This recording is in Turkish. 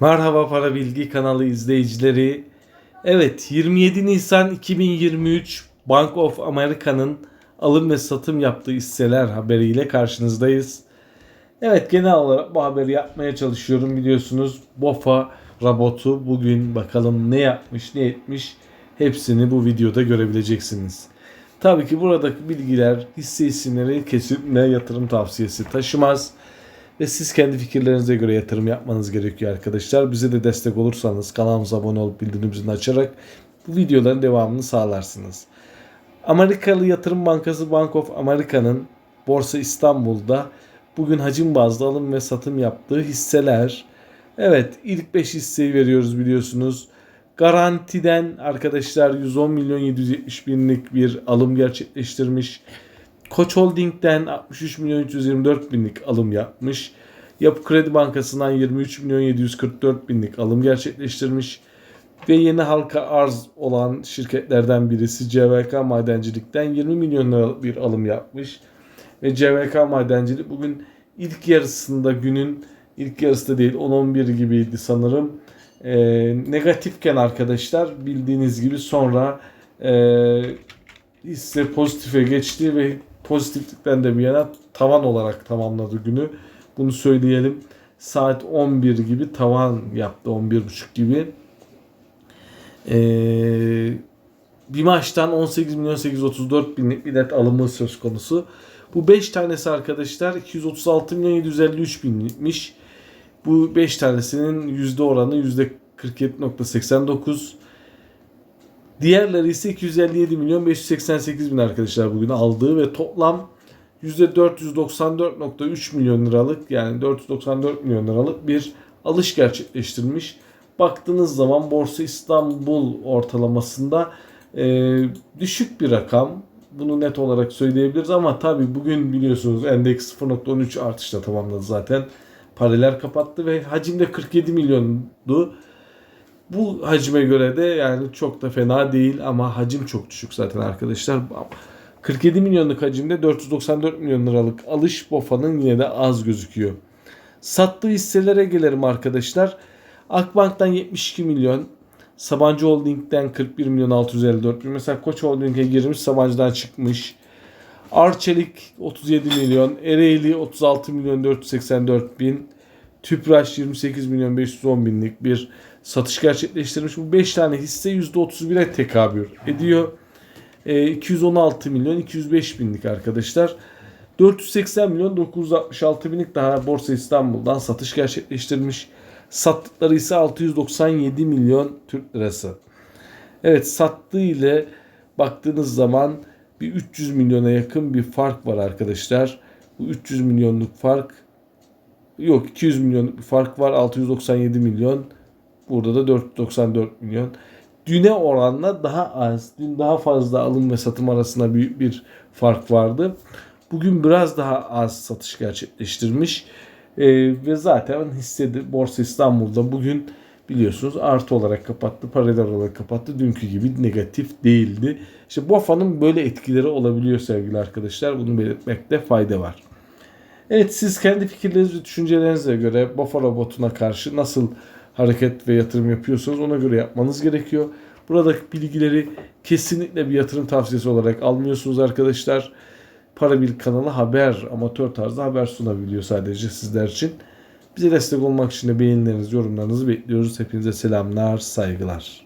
Merhaba Para Bilgi kanalı izleyicileri. Evet 27 Nisan 2023 Bank of America'nın alım ve satım yaptığı hisseler haberiyle karşınızdayız. Evet genel olarak bu haberi yapmaya çalışıyorum biliyorsunuz. BOFA robotu bugün bakalım ne yapmış ne etmiş hepsini bu videoda görebileceksiniz. Tabii ki buradaki bilgiler hisse isimleri kesinlikle yatırım tavsiyesi taşımaz. Ve siz kendi fikirlerinize göre yatırım yapmanız gerekiyor arkadaşlar. Bize de destek olursanız kanalımıza abone olup bildirim zilini açarak bu videoların devamını sağlarsınız. Amerikalı Yatırım Bankası Bank of America'nın Borsa İstanbul'da bugün hacim bazlı alım ve satım yaptığı hisseler. Evet ilk 5 hisseyi veriyoruz biliyorsunuz. Garantiden arkadaşlar 110 milyon 770 binlik bir alım gerçekleştirmiş. Koç Holding'den 63 milyon 324 binlik alım yapmış. Yapı Kredi Bankası'ndan 23 milyon 744 binlik alım gerçekleştirmiş. Ve yeni halka arz olan şirketlerden birisi CVK Madencilik'ten 20 milyon liralık bir alım yapmış. Ve CVK Madencilik bugün ilk yarısında günün ilk yarısı da değil 10-11 gibiydi sanırım. Ee, negatifken arkadaşlar bildiğiniz gibi sonra e, hisse pozitife geçti ve pozitiflikten de bir yana tavan olarak tamamladı günü. Bunu söyleyelim. Saat 11 gibi tavan yaptı 11.30 gibi. Ee, bir maçtan 18 milyon 834 binlik bir net alımı söz konusu. Bu 5 tanesi arkadaşlar 236 milyon 753 binlikmiş. Bu 5 tanesinin yüzde oranı yüzde 47.89. Diğerleri ise 257 milyon 588 bin arkadaşlar bugün aldığı ve toplam %494.3 milyon liralık yani 494 milyon liralık bir alış gerçekleştirmiş. Baktığınız zaman Borsa İstanbul ortalamasında e, düşük bir rakam. Bunu net olarak söyleyebiliriz ama tabi bugün biliyorsunuz endeks 0.13 artışla tamamladı zaten. Paralel kapattı ve hacimde 47 milyondu. Bu hacime göre de yani çok da fena değil ama hacim çok düşük zaten arkadaşlar. 47 milyonluk hacimde 494 milyon liralık alış BOFA'nın yine de az gözüküyor. Sattığı hisselere gelelim arkadaşlar. Akbank'tan 72 milyon, Sabancı Holding'den 41 milyon 654 bin. Mesela Koç Holding'e girmiş, Sabancı'dan çıkmış. Arçelik 37 milyon, Ereğli 36 milyon 484 bin. Tüpraş 28 milyon 510 binlik bir satış gerçekleştirmiş. Bu 5 tane hisse %31'e tekabül ediyor. E, 216 milyon 205 binlik arkadaşlar. 480 milyon 966 binlik daha Borsa İstanbul'dan satış gerçekleştirmiş. Sattıkları ise 697 milyon Türk lirası. Evet sattığı ile baktığınız zaman bir 300 milyona yakın bir fark var arkadaşlar. Bu 300 milyonluk fark yok 200 milyonluk bir fark var 697 milyon. Burada da 494 milyon. Düne oranla daha az, dün daha fazla alım ve satım arasında büyük bir fark vardı. Bugün biraz daha az satış gerçekleştirmiş. Ee, ve zaten hissedi Borsa İstanbul'da bugün biliyorsunuz artı olarak kapattı, paralel olarak kapattı. Dünkü gibi negatif değildi. İşte BOFA'nın böyle etkileri olabiliyor sevgili arkadaşlar. Bunu belirtmekte fayda var. Evet siz kendi fikirleriniz ve düşüncelerinize göre BOFA robotuna karşı nasıl hareket ve yatırım yapıyorsanız ona göre yapmanız gerekiyor. Buradaki bilgileri kesinlikle bir yatırım tavsiyesi olarak almıyorsunuz arkadaşlar. Para Bil kanalı haber, amatör tarzda haber sunabiliyor sadece sizler için. Bize destek olmak için de beğenilerinizi, yorumlarınızı bekliyoruz. Hepinize selamlar, saygılar.